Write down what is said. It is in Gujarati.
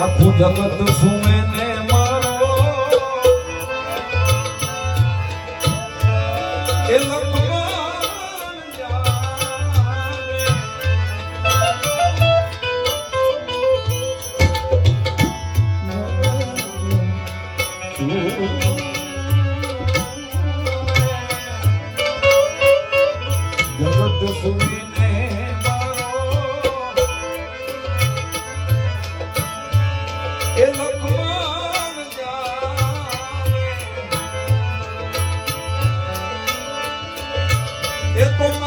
આખું જગત સુમે ને મારો. એ જગત સુને એ તો